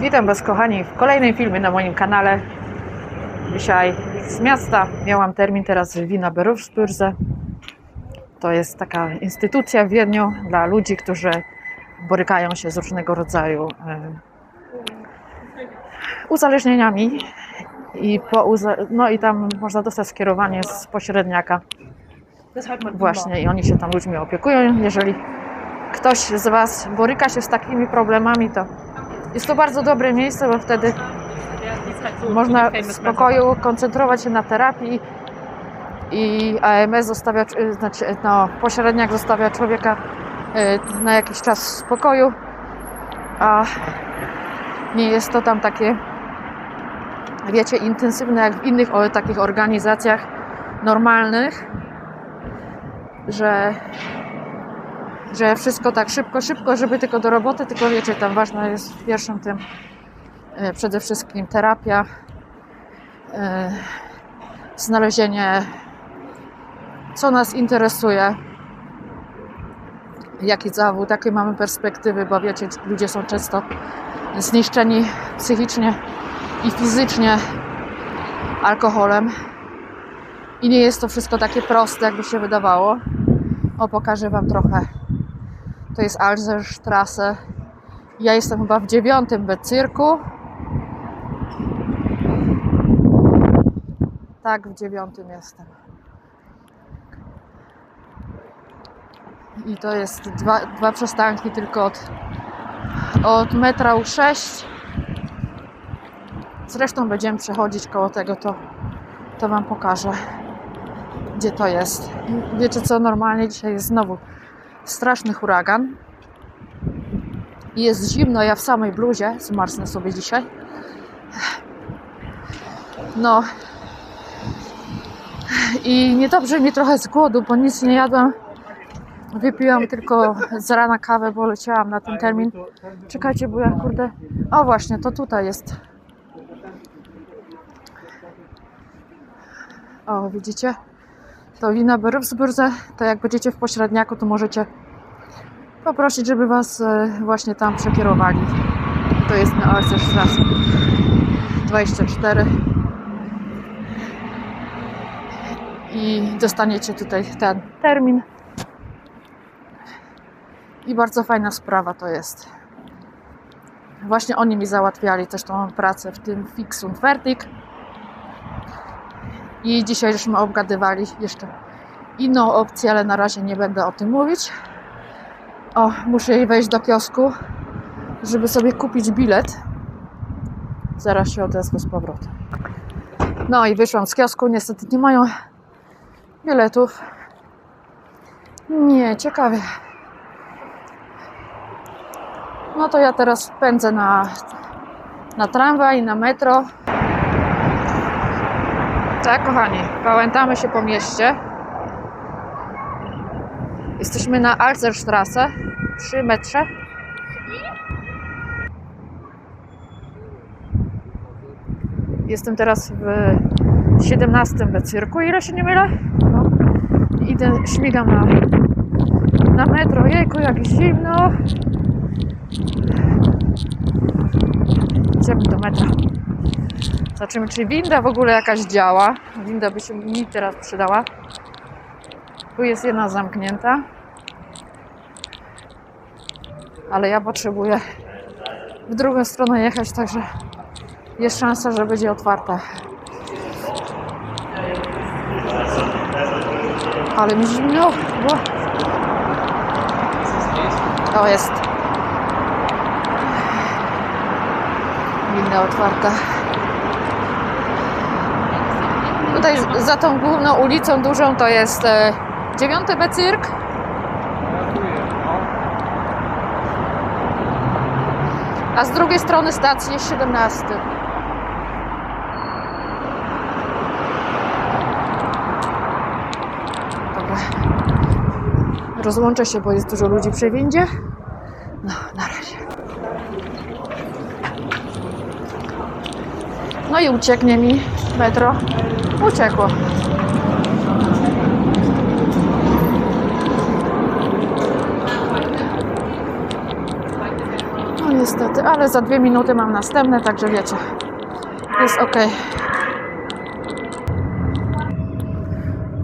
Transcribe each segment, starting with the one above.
Witam Was kochani w kolejnym filmie na moim kanale. Dzisiaj z miasta miałam termin teraz w Wina Berufsbürze. To jest taka instytucja w Wiedniu dla ludzi, którzy borykają się z różnego rodzaju e, uzależnieniami i, po no i tam można dostać skierowanie z pośredniaka właśnie i oni się tam ludźmi opiekują. Jeżeli ktoś z Was boryka się z takimi problemami, to jest to bardzo dobre miejsce, bo wtedy można w spokoju koncentrować się na terapii i AMS zostawia, y, znaczy no, pośredniak zostawia człowieka y, na jakiś czas w spokoju, a nie jest to tam takie, wiecie, intensywne jak w innych takich organizacjach normalnych, że że wszystko tak szybko, szybko, żeby tylko do roboty, tylko wiecie, tam ważna jest w pierwszym tym e, przede wszystkim terapia, e, znalezienie, co nas interesuje, jaki zawód, jakie mamy perspektywy, bo wiecie, ludzie są często zniszczeni psychicznie i fizycznie alkoholem i nie jest to wszystko takie proste, jakby się wydawało. O, pokażę Wam trochę to jest Alzerstrasse. Ja jestem chyba w dziewiątym becyrku. Tak, w dziewiątym jestem. I to jest dwa, dwa przystanki tylko od, od metra U6. Zresztą będziemy przechodzić koło tego, to, to Wam pokażę, gdzie to jest. Wiecie co, normalnie dzisiaj jest znowu straszny huragan. Jest zimno, ja w samej bluzie zmarznę sobie dzisiaj. No. I niedobrze mi trochę z głodu, bo nic nie jadłam. Wypiłam tylko z rana kawę, bo leciałam na ten termin. Czekajcie, bo ja kurde... O właśnie, to tutaj jest. O, widzicie? To wina Berufsburze, to jak będziecie w pośredniaku, to możecie poprosić, żeby Was e, właśnie tam przekierowali. To jest na Alserstrasse 24 i dostaniecie tutaj ten termin. I bardzo fajna sprawa to jest. Właśnie oni mi załatwiali też tą pracę w tym Fix und Fertig. I dzisiaj żeśmy obgadywali jeszcze inną opcję, ale na razie nie będę o tym mówić. O, muszę wejść do kiosku, żeby sobie kupić bilet. Zaraz się odezwę z powrotem. No i wyszłam z kiosku. Niestety nie mają biletów. Nie, ciekawie. No to ja teraz pędzę na, na tramwaj, na metro. Tak, kochani, pałętamy się po mieście. Jesteśmy na Alzerstrasse, 3 metrze. Jestem teraz w 17 becyrku, ile się nie mylę? No. Idę, śmigam na, na metro. Jejku, jak zimno. Idziemy do metra. Zobaczymy, czy winda w ogóle jakaś działa. Winda by się mi teraz przydała. Tu jest jedna zamknięta. Ale ja potrzebuję w drugą stronę jechać, także jest szansa, że będzie otwarta. Ale mi zimno, bo... O, jest. Winda otwarta. Tutaj za tą główną ulicą dużą to jest e, dziewiąty becyrk. A z drugiej strony stacji jest 17. Dobra. Rozłączę się, bo jest dużo ludzi przy windzie. No, na razie. No i ucieknie mi metro. Uciekło. No niestety, ale za dwie minuty mam następne, także wiecie, jest ok.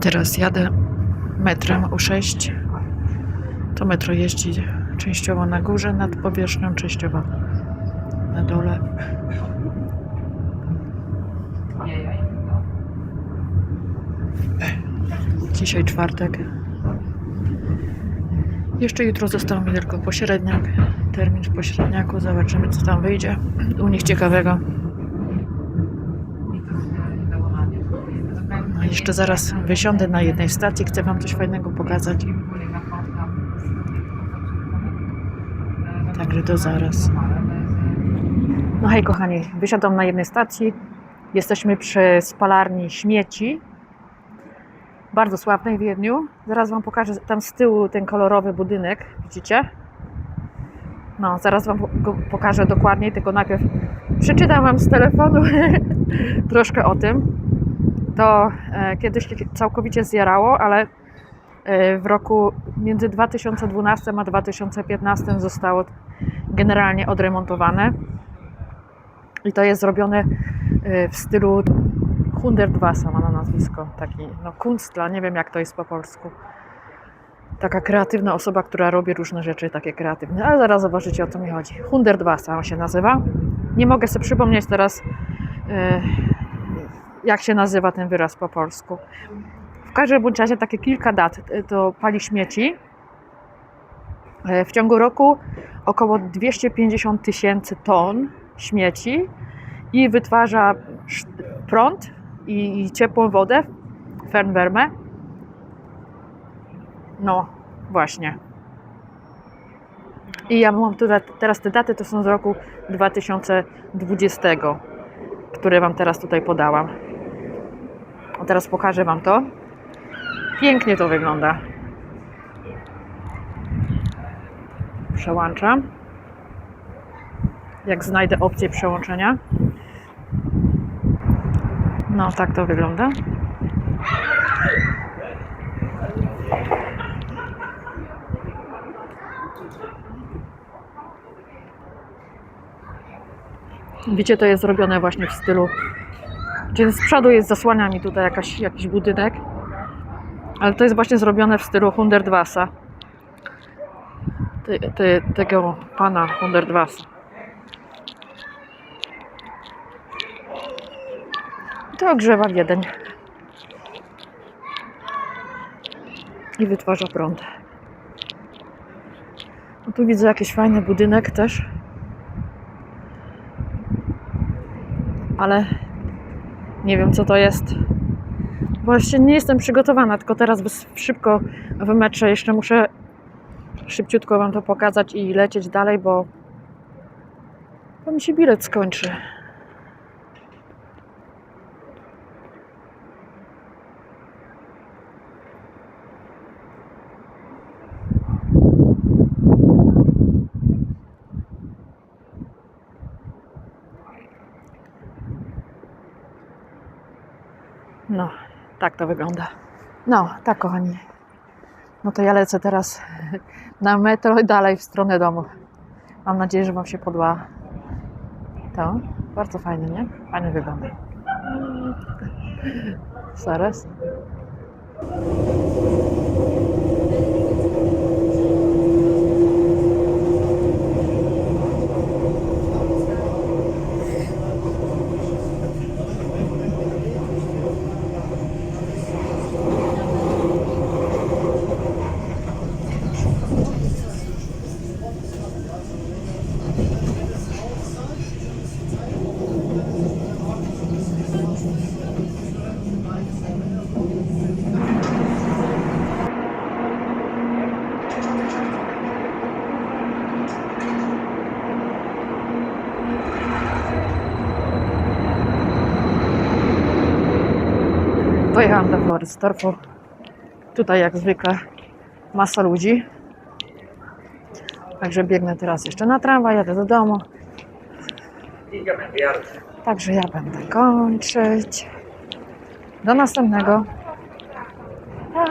Teraz jadę metrem U6. To metro jeździ częściowo na górze nad powierzchnią, częściowo na dole. Dzisiaj czwartek. Jeszcze jutro został mi tylko pośredniak. Termin w pośredniaku. Zobaczymy, co tam wyjdzie. U nich ciekawego. No, jeszcze zaraz wysiądę na jednej stacji. Chcę Wam coś fajnego pokazać. Także to zaraz. No hej kochani, wysiadam na jednej stacji. Jesteśmy przy spalarni śmieci. Bardzo sławnej w Wiedniu. Zaraz Wam pokażę tam z tyłu ten kolorowy budynek. Widzicie? No, zaraz Wam go pokażę dokładniej, tylko najpierw przeczytam Wam z telefonu troszkę o tym. To e, kiedyś całkowicie zjarało, ale e, w roku między 2012 a 2015 zostało generalnie odremontowane. I to jest zrobione e, w stylu Hundertwasser ma na nazwisko. Taki no Kunstler, nie wiem jak to jest po polsku. Taka kreatywna osoba, która robi różne rzeczy takie kreatywne, ale zaraz zobaczycie o co mi chodzi. Hundertwasser on się nazywa. Nie mogę sobie przypomnieć teraz e, jak się nazywa ten wyraz po polsku. W każdym bądź razie takie kilka dat e, to pali śmieci. E, W ciągu roku około 250 tysięcy ton śmieci i wytwarza prąd i i ciepłą wodę, Fernwärme. No, właśnie. I ja mam tutaj, teraz te daty to są z roku 2020, które Wam teraz tutaj podałam. A teraz pokażę Wam to. Pięknie to wygląda. Przełączam. Jak znajdę opcję przełączenia. No, tak to wygląda. Widzicie, to jest zrobione właśnie w stylu. Czyli z przodu jest zasłania mi tutaj jakaś, jakiś budynek, ale to jest właśnie zrobione w stylu ty, tego pana Hundertwasser. To ogrzewa Wiedeń. I wytwarza prąd. No tu widzę jakiś fajny budynek też. Ale nie wiem co to jest. Jeszcze nie jestem przygotowana, tylko teraz bez- szybko w metrze jeszcze muszę szybciutko Wam to pokazać i lecieć dalej, bo, bo mi się bilet skończy. No, tak to wygląda. No, tak kochani. No to ja lecę teraz na metro i dalej w stronę domu. Mam nadzieję, że Wam się podoba to. Bardzo fajnie, nie? Fajnie wygląda. Zaraz. Pojechałam do Florystorfu. Tutaj jak zwykle masa ludzi. Także biegnę teraz jeszcze na tramwaj, jadę do domu. Także ja będę kończyć. Do następnego. Pa!